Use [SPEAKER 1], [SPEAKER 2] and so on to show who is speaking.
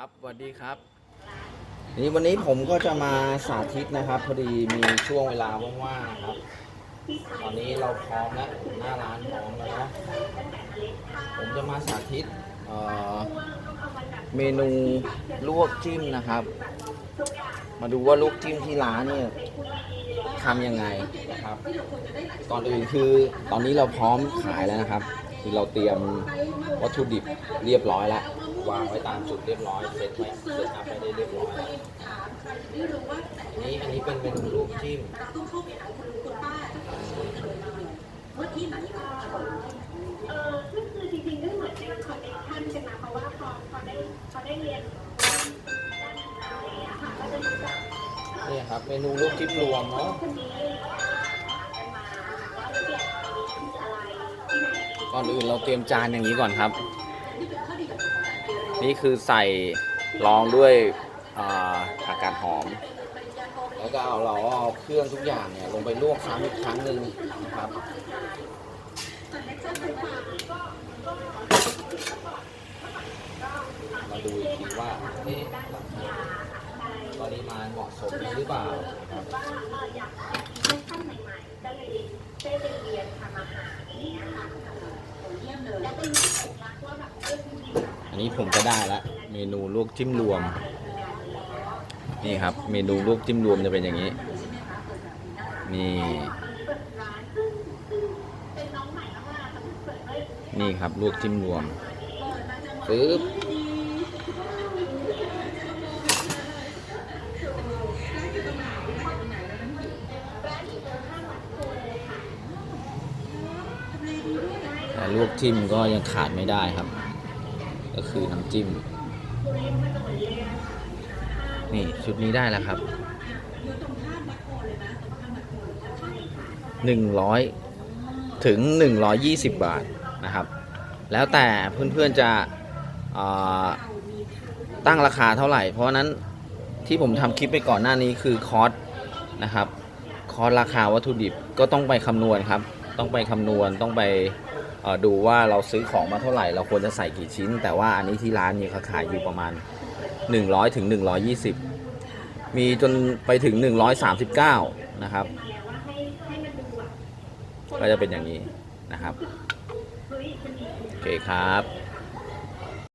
[SPEAKER 1] ครับสวัสดีครับ นี่วันนี้ผมก็จะมาสาธิตนะครับ พอดีมีช่วงเวลาว่างๆครับ ตอนนี้เราพร้อมแล้วหน้าร้านพร้อมแล้วเนาะผมจะมาสาธิตเอ่อเมนูลวกจิ้มนะครับ มาดูว่าลวกจิ้มที่ร้านเนี่ยทำยังไงนะครับ ก่อนอื่นคือตอนนี้เราพร้อมขายแล้วนะครับ คือเราเตรียมวัตถุดิบเรียบร้อยแล้ววางไว้ตามจุดเรียบร้อยเซตไว้เซตอัพไปได้เรียบร้อยแล้วนนี้อันนี้เป็นเมนูลูกจิ้ม
[SPEAKER 2] เออก็คือจริงๆก็เหมือนเป็นคอนเนคชั่นกันนะเพราะว่าพอพอได้พอได้เรียนด้านอะไรอย่างเงี้ยค่ะก็จะรู้จัก
[SPEAKER 1] นี่ครับเมนูลูกจิ้มรวมเนาะ
[SPEAKER 2] ก่อน
[SPEAKER 1] อื่นเราเตรียมจานอย่างนี้ก่อนครับ นี่คือใส่รองด้วยอาผักกาดหอม แล้วก็เอาเราเอาเครื่องทุกอย่างเนี่ยลงไปลวกซ้ำอีกครั้งหนึ่งนะครับมาดูอีกทีว่าเอ๊ะปริมาณเหมาะสมหรือเปล่านะครับ
[SPEAKER 2] ว่าอยากทำคอนเนคชั่นใหม่ๆก็เลยได้ไปเรียนทำอาหารอย่างนี้ค่ะ อั
[SPEAKER 1] นนี้ผมก็ได้ละเมนูลวกจิ้มรวม นี่ครับ เมนูลวกจิ้มรวมจะเป็นอย่างนี้ นี่
[SPEAKER 2] นี่ค
[SPEAKER 1] รับลวกจิ้มรวมปึ๊บ ลวกจิ้มก็ยังขาดไม่ได้ครับ ก็คือน้ำจิ้ม นี่ชุดนี้ได้แล้วครับหนึ่งร้อยถึงหนึ่งร้อยยี่สิบบาทนะครับ แล้วแต่เพื่อนๆจะตั้งราคาเท่าไหร่ เพราะฉะนั้นที่ผมทำคลิปไปก่อนหน้านี้คือคอสนะครับ คอสราคาวัตถุดิบก็ต้องไปคำนวณครับ ต้องไปคำนวณต้องไปดูว่าเราซื้อของมาเท่าไหร่ เราควรจะใส่กี่ชิ้น แต่ว่าอันนี้ที่ร้านนี้เขาขายอยู่ประมาณ 100ถึง120 มีจนไปถึง 139 นะครับ ก็จะเป็นอย่างนี้นะครับ โอเคครับ